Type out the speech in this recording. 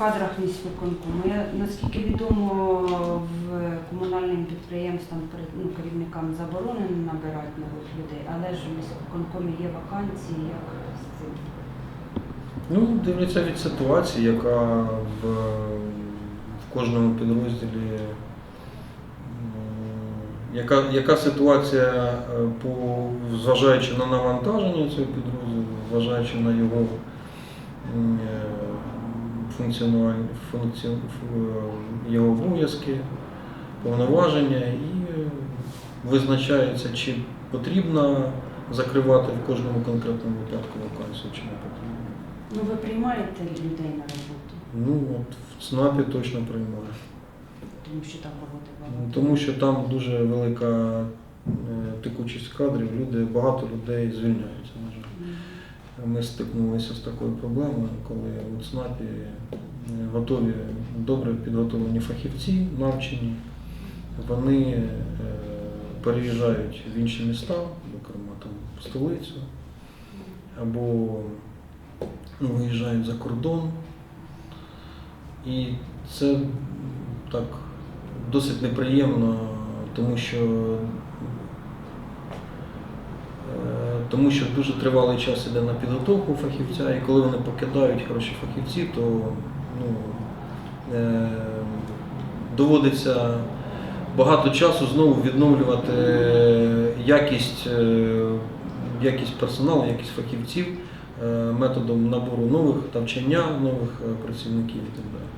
кадрах міськвиконкому. Я наскільки відомо, в комунальним підприємствам ну, керівникам заборонено набирати нових людей, але ж в міськвиконкомі є вакансії, як з цим. Ну, дивляться від ситуації, яка в, в кожному підрозділі. Яка, яка ситуація, е, по, зважаючи на навантаження цього підрозділу, зважаючи на його м, е, функці, його обов'язки, повноваження і визначається, чи потрібно закривати в кожному конкретному випадку вакансію, чи не потрібно. Ну ви приймаєте людей на роботу, Ну, от в ЦНАПі точно приймаю. тому що там роботи Ну, багато. Тому що там дуже велика е, текучість кадрів, люди, багато людей звільняються. Ми стикнулися з такою проблемою, коли у ЦНАПі е, готові, добре підготовлені фахівці, навчені, вони е, переїжджають в інші міста, зокрема там в столицю, або виїжджають за кордон. І це так досить неприємно, тому що тому що дуже тривалий час іде на підготовку фахівця, і коли вони покидають хороші фахівці, то ну, е, доводиться багато часу знову відновлювати якість, е, якість персоналу, якість фахівців е, методом набору нових навчання нових е, працівників і так далі.